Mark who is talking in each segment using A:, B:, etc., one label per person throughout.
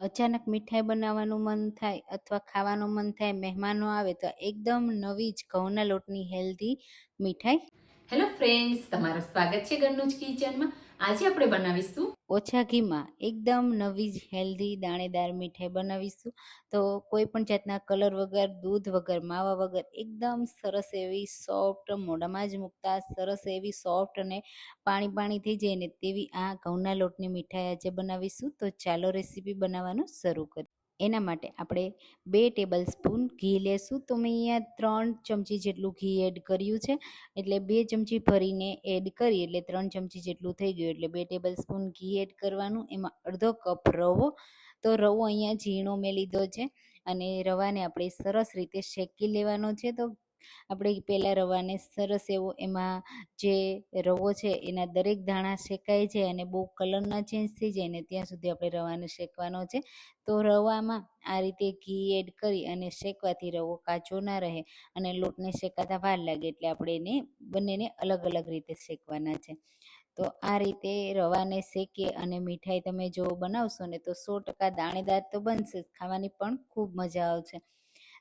A: અચાનક મીઠાઈ બનાવવાનું મન થાય અથવા ખાવાનું મન થાય, મહેમાનો આવે તો એકદમ નવી જ ઘઉંના લોટની હેલ્ધી મીઠાઈ.
B: હેલો ફ્રેન્ડ્સ તમારું સ્વાગત છે ઘરનું જ કિચનમાં આજે આપણે બનાવીશું
A: ઓછા ઘીમાં, એકદમ નવી જ હેલ્ધી દાણેદાર મીઠાઈ બનાવીશું. તો કોઈ પણ જાતના કલર વગર, દૂધ વગર, માવા વગર, એકદમ સરસ એવી સોફ્ટ મોઢામાં જ મૂકતા, સરસ એવી સોફ્ટ અને પાણી પાણી થઈ જાય ને તેવી આ ઘઉંના લોટની મીઠાઈ આજે બનાવીશું. તો ચાલો રેસીપી બનાવવાનું શરૂ કરીએ. એના માટે આપણે બે ટેબલ સ્પૂન ઘી લેશું. તો મેં અહીંયા ત્રણ ચમચી જેટલું ઘી એડ કર્યું છે. એટલે બે ચમચી ભરીને એડ કરી, એટલે ત્રણ ચમચી જેટલું થઈ ગયું. એટલે બે ટેબલ સ્પૂન ઘી એડ કરવાનું. એમાં અડધો કપ રવો. તો રવો અહીંયા ઝીણો મેં લીધો છે. અને રવાને આપણે સરસ રીતે શેકી લેવાનો છે. તો આપણે પહેલાં રવાને સરસ એવો એમાં જે રવો છે, એના દરેક દાણા શેકાય છે અને બહુ કલર ના ચેન્જ થઈ જાય ને ત્યાં સુધી આપણે રવાને શેકવાનો છે. તો રવામાં આ રીતે ઘી એડ કરી અને શેકવાથી રવો કાચો ના રહે અને લોટને શેકાતા વાર લાગે એટલે આપણે એને બંનેને અલગ અલગ રીતે શેકવાના છે. તો આ રીતે રવાને શેકીએ અને મીઠાઈ તમે જો બનાવશો ને તો સો ટકા દાણેદાર તો બનશે ખાવાની પણ ખૂબ મજા આવશે.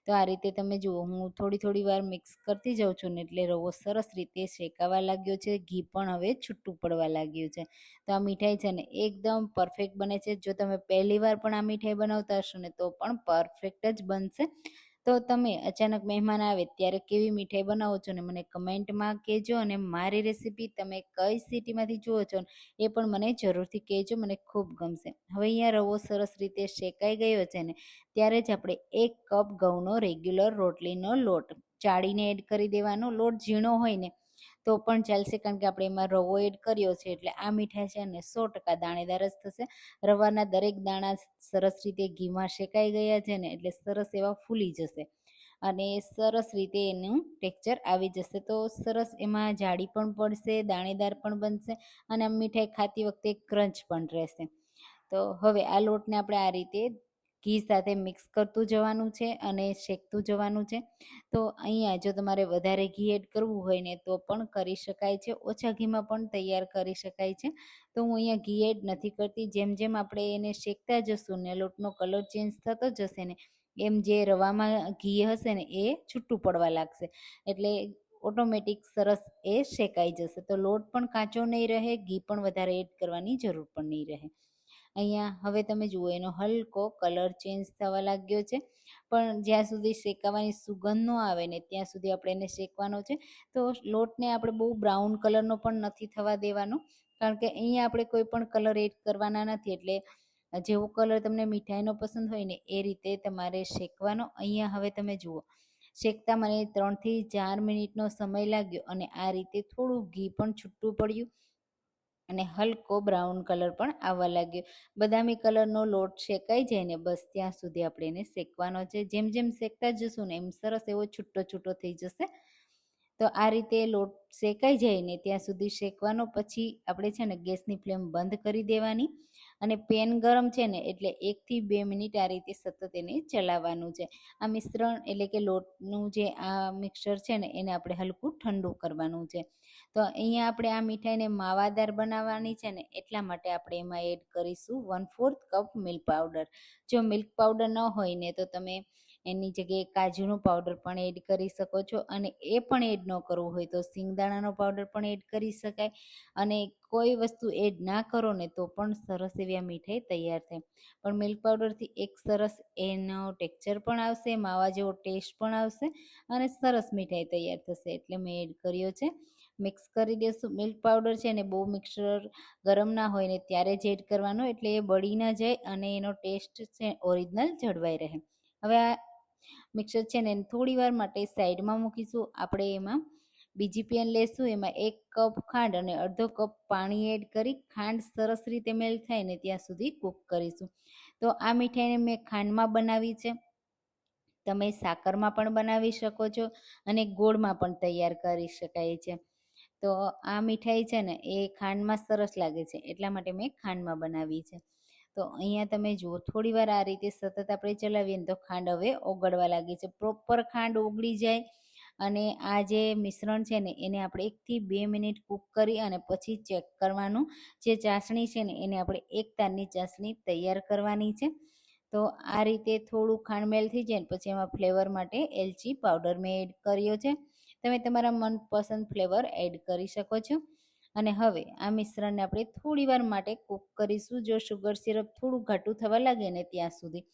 A: તો આ રીતે તમે જુઓ, હું થોડી થોડી વાર મિક્સ કરતી જાઉં છું ને એટલે રવો સરસ રીતે શેકાવા લાગ્યો છે, ઘી પણ હવે છૂટું પડવા લાગ્યું છે. તો આ મીઠાઈ છે ને એકદમ પરફેક્ટ બને છે. જો તમે પહેલી વાર પણ આ મીઠાઈ બનાવતા હશો ને તો પણ પરફેક્ટ જ બનશે. તો તમે અચાનક મહેમાન આવે ત્યારે કેવી મીઠાઈ બનાવો છો ને મને કમેન્ટમાં કહેજો અને મારી રેસીપી તમે કઈ સિટીમાંથી જુઓ છો એ પણ મને જરૂરથી કહેજો, મને ખૂબ ગમશે. હવે અહીંયા રવો સરસ રીતે શેકાઈ ગયો છે ને ત્યારે જ આપણે એક કપ ઘઉંનો રેગ્યુલર રોટલીનો લોટ ચાળીને એડ કરી દેવાનો. લોટ ઝીણો હોય ને તો પણ ચાલશે, કારણ કે આપણે એમાં રવો એડ કર્યો છે, એટલે આ મીઠાઈ છે અને સો ટકા દાણેદાર જ થશે. રવાના દરેક દાણા સરસ રીતે ઘીમાં શેકાઈ ગયા છે ને, એટલે સરસ એવા ફૂલી જશે. અને સરસ રીતે એનું ટેક્ચર આવી જશે. તો સરસ એમાં જાડી પણ પડશે, દાણેદાર પણ બનશે અને મીઠાઈ ખાતી વખતે ક્રંચ પણ રહેશે. તો હવે આ લોટને આપણે આ રીતે ઘી સાથે મિક્સ કરતું જવાનું છે અને શેકતું જવાનું છે. તો અહીંયા જો તમારે વધારે ઘી એડ કરવું હોય ને તો પણ કરી શકાય છે. ઓછા ઘીમાં પણ તૈયાર કરી શકાય છે. તો હું અહીંયા ઘી એડ નથી કરતી. જેમ જેમ આપણે એને શેકતા જશું ને લોટનો કલર ચેન્જ થતો જશે ને એમ જે રવામાં ઘી હશે ને એ છૂટું પડવા લાગશે. એટલે ઓટોમેટિક સરસ એ શેકાઈ જશે. તો લોટ પણ કાચો નહીં રહે, ઘી પણ વધારે એડ કરવાની જરૂર પણ નહીં રહે. અહીંયા હવે તમે જુઓ, એનો હલકો કલર ચેન્જ થવા લાગ્યો છે. પણ જ્યાં સુધી શેકાવાની સુગંધ ન આવે ને ત્યાં સુધી આપણે એને શેકવાનો છે. તો લોટને આપણે બહુ બ્રાઉન કલરનો પણ નથી થવા દેવાનો, કારણ કે અહીંયા આપણે કોઈ પણ કલર એડ કરવાના નથી. એટલે જેવો કલર તમને મીઠાઈનો પસંદ હોય ને, એ રીતે તમારે શેકવાનો. અહીંયા હવે તમે જુઓ, શેકતા મને ત્રણથી ચાર મિનિટનો સમય લાગ્યો અને આ રીતે થોડું ઘી પણ છૂટું પડ્યું. અને હલકો બ્રાઉન કલર પણ આવવા લાગ્યો. બદામી કલરનો લોટ શેકાઈ જાય ને બસ ત્યાં સુધી આપણે એને શેકવાનો છે. જેમ જેમ શેકતા જશું ને એમ સરસ એવો છૂટો છૂટો થઈ જશે. તો આ રીતે લોટ શેકાઈ જાય ને ત્યાં સુધી શેકવાનો. પછી આપણે છે ને ગેસની ફ્લેમ બંધ કરી દેવાની. અને પેન ગરમ છે ને, એટલે એકથી બે મિનિટ આ રીતે સતત એને ચલાવવાનું છે. આ મિશ્રણ એટલે કે લોટનું જે આ મિક્સર છે ને, એને આપણે હલકું ઠંડુ કરવાનું છે. તો અહીંયા આપણે આ મીઠાઈને માવાદાર બનાવવાની છે ને, એટલા માટે આપણે એમાં એડ કરીશું one fourth cup milk powder. જો મિલ્ક પાવડર ન હોય ને, તો તમે એની જગ્યાએ કાજુનો પાવડર પણ એડ કરી શકો છો અને એ પણ એડ ન કરવું હોય તો સિંગદાણાનો પાવડર પણ એડ કરી શકાય. અને કોઈ વસ્તુ એડ ના કરો ને તો પણ સરસ એવી આ મીઠાઈ તૈયાર થાય. પણ મિલ્ક પાવડરથી એક સરસ એનો ટેક્ચર પણ આવશે, માવા જેવો ટેસ્ટ પણ આવશે અને સરસ મીઠાઈ તૈયાર થશે. એટલે મેં એડ કર્યો છે. મિક્સ કરી દેશું. મિલ્ક પાવડર છે ને બહુ મિક્સર ગરમ ના હોય ને ત્યારે જ એડ કરવાનો, એટલે એ બળી ના જાય અને એનો ટેસ્ટ છે ઓરિજિનલ જળવાઈ રહે. હવે આ મિક્સર છે ને થોડી વાર માટે સાઈડમાં મૂકીશું. આપણે એમાં બીજી પેન લેશું. એમાં એક કપ ખાંડ અને અડધો કપ પાણી એડ કરી ખાંડ સરસ રીતે મેલ્ટ થાય ને ત્યાં સુધી કૂક કરીશું. તો આ મીઠાઈને મેં ખાંડમાં બનાવી છે. તમે સાકરમાં પણ બનાવી શકો છો અને ગોળમાં પણ તૈયાર કરી શકાય છે. તો આ મીઠાઈ છે ને એ ખાંડમાં સરસ લાગે છે. એટલા માટે મેં ખાંડમાં બનાવી છે. તો અહીંયા તમે જુઓ, થોડી વાર આ રીતે સતત આપણે ચલાવીએ ને તો ખાંડ હવે ઓગળવા લાગી છે. પ્રોપર ખાંડ ઓગળી જાય અને આ જે મિશ્રણ છે ને, એને આપણે એકથી બે મિનિટ કૂક કરી અને પછી ચેક કરવાનું. જે ચાસણી છે ને, એને આપણે એક તારની ચાસણી તૈયાર કરવાની છે. તો આ રીતે થોડું ખાંડ મેલ થઈ જાય ને પછી એમાં ફ્લેવર માટે એલચી પાવડર મેં એડ કર્યો છે. તમે તમારા મનપસંદ ફ્લેવર એડ કરી શકો છો. અને હવે આ મિશ્રણને આપણે થોડી વાર માટે કૂક કરીશું. જો શુગર સિરપ થોડું ઘાટું થવા લાગે ને ત્યાં સુધી,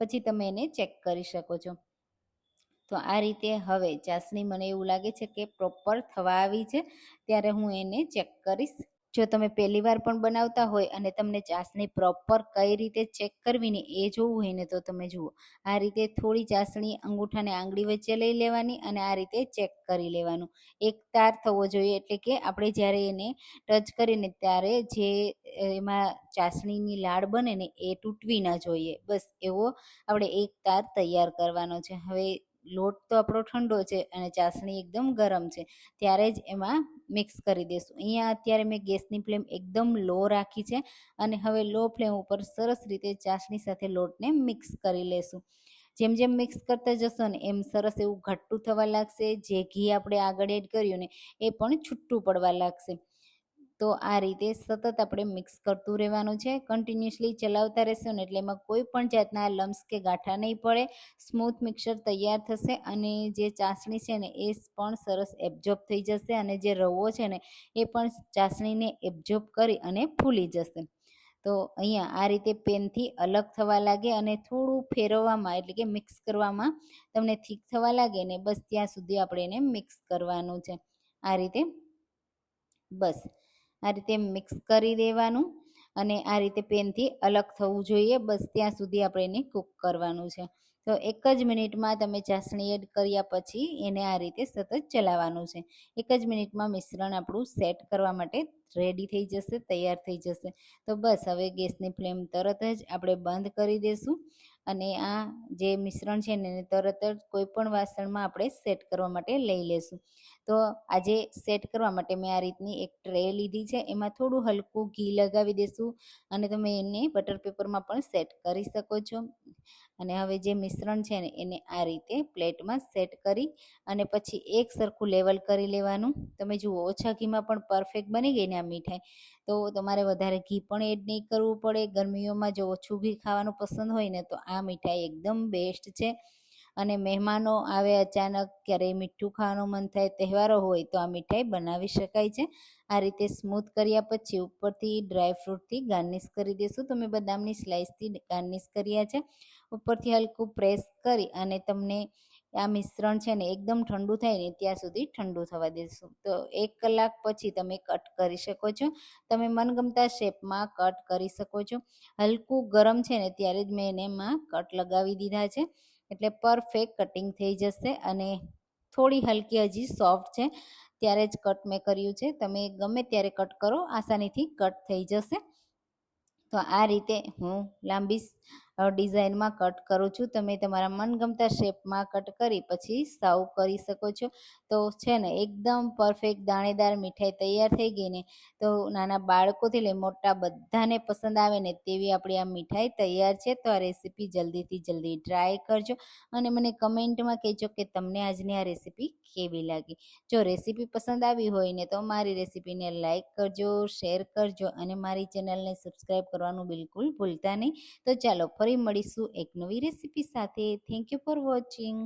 A: પછી તમે એને ચેક કરી શકો છો. તો આ રીતે હવે ચાસણી મને એવું લાગે છે કે પ્રોપર થવા આવી છે. ત્યારે હું એને ચેક કરીશ. જો તમે પહેલી વાર પણ બનાવતા હોય અને તમને ચાસણી પ્રોપર કઈ રીતે ચેક કરવી ને એ જોવું હોય ને તો તમે જુઓ. આ રીતે થોડી ચાસણી અંગૂઠાને આંગળી વચ્ચે લઈ લેવાની અને આ રીતે ચેક કરી લેવાનું. એક તાર થવો જોઈએ એટલે કે આપણે જ્યારે એને ટચ કરીને ત્યારે જે એમાં ચાસણીની લાડ બને ને એ તૂટવી ન જોઈએ. બસ એવો આપણે એક તાર તૈયાર કરવાનો છે. હવે લોટ તો આપણો ઠંડો છે અને ચાસણી એકદમ ગરમ છે. ત્યારે જ એમાં મિક્સ કરી દઈશું. અહીંયા અત્યારે મેં ગેસની ફ્લેમ એકદમ લો રાખી છે અને હવે લો ફ્લેમ ઉપર સરસ રીતે ચાસણી સાથે લોટને મિક્સ કરી લેશું. જેમ જેમ મિક્સ કરતા જશો ને એમ સરસ એવું ઘટ્ટું થવા લાગશે. જે ઘી આપણે આગળ એડ કર્યું ને એ પણ છૂટું પડવા લાગશે. તો આ રીતે સતત આપણે મિક્સ કરતું રહેવાનું છે. કન્ટિન્યુઅસલી ચલાવતા રહેશું ને એટલે એમાં કોઈ પણ જાતના લમ્સ કે ગાંઠા નહીં પડે. સ્મૂથ મિક્સર તૈયાર થશે અને જે ચાસણી છે ને એ પણ સરસ એબ્ઝોર્બ થઈ જશે અને જે રવો છે ને એ પણ ચાસણીને એબ્ઝોર્બ કરી અને ફૂલી જશે. તો અહીંયા આ રીતે પેનથી અલગ થવા લાગે અને થોડું ફેરવવામાં એટલે કે મિક્સ કરવામાં તમને થીક થવા લાગે ને બસ ત્યાં સુધી આપણે એને મિક્સ કરવાનું છે. આ રીતે બસ. આ રીતે મિક્સ કરી દેવાનું અને આ રીતે પેનથી અલગ થવું જોઈએ. બસ ત્યાં સુધી આપણે એને કૂક કરવાનું છે. તો એક જ મિનિટમાં તમે ચાસણી એડ કર્યા પછી એને આ રીતે સતત ચલાવવાનું છે. એક જ મિનિટમાં મિશ્રણ આપણું સેટ કરવા માટે રેડી થઈ જશે, તૈયાર થઈ જશે. તો બસ હવે ગેસની ફ્લેમ તરત જ આપણે બંધ કરી દઈશું અને આ જે મિશ્રણ છે એને તરત જ કોઈ પણ વાસણમાં આપણે સેટ કરવા માટે લઈ લેશું. તો આજે સેટ કરવા માટે મેં આ રીતની એક ટ્રે લીધી છે. એમાં થોડું હલકું ઘી લગાવી દઈશું અને તમે એને બટર પેપરમાં પણ સેટ કરી શકો છો. અને હવે જે મિશ્રણ છે ને, એને આ રીતે પ્લેટમાં સેટ કરી અને પછી એક સરખું લેવલ કરી લેવાનું. તમે જુઓ, ઓછા ઘીમાં પણ પરફેક્ટ બની ગઈ ને આ મીઠાઈ. તો તમારે વધારે ઘી પણ એડ નહીં કરવું પડે. ગરમીઓમાં જો ઓછું ઘી ખાવાનું પસંદ હોય ને, તો આ મીઠાઈ એકદમ બેસ્ટ છે. અને મહેમાનો આવે અચાનક ક્યારેય મીઠું ખાવાનું મન થાય, તહેવારો હોય તો આ મીઠાઈ બનાવી શકાય છે. આ રીતે સ્મૂથ કર્યા પછી ઉપરથી ડ્રાયફ્રૂટથી ગાર્નિશ કરી દઈશું તો મેં બદામની સ્લાઇસથી ગાર્નિશ કર્યા છે. ઉપરથી હલકું પ્રેસ કરી અને તમને આ મિશ્રણ છે ને એકદમ ઠંડુ થાય ને ત્યાં સુધી ઠંડુ થવા દેશું. તો એક કલાક પછી તમે કટ કરી શકો છો. તમે મનગમતા શેપમાં કટ કરી શકો છો. હલકું ગરમ છે ને ત્યારે જ મેં એને એમાં કટ લગાવી દીધા છે. એટલે પરફેક્ટ કટિંગ થઈ જશે અને થોડી હલકી હજી સોફ્ટ છે. ત્યારે જ કટ મેં કર્યું છે. તમે ગમે ત્યારે કટ કરો, આસાનીથી કટ થઈ જશે. તો આ રીતે હું લાંબી ડિઝાઇનમાં કટ કરું છું. તમે તમારા મનગમતા શેપમાં કટ કરી પછી સર્વ કરી શકો છો. તો છે ને, એકદમ પરફેક્ટ દાણેદાર મીઠાઈ તૈયાર થઈ ગઈ ને, તો નાના બાળકોથી લઈ મોટા બધાને પસંદ આવે ને તેવી આપણી આ મીઠાઈ તૈયાર છે. તો આ રેસીપી જલ્દીથી જલ્દી ટ્રાય કરજો અને મને કમેન્ટમાં કહેજો કે તમને આજની આ રેસીપી કેવી લાગી. જો રેસીપી પસંદ આવી હોય ને તો મારી રેસીપીને લાઇક કરજો, શેર કરજો અને મારી ચેનલને સબસ્ક્રાઈબ કરવાનું બિલકુલ ભૂલતા નહીં. તો ચાલો ફરી મળીશું એક નવી રેસીપી સાથે. Thank you for watching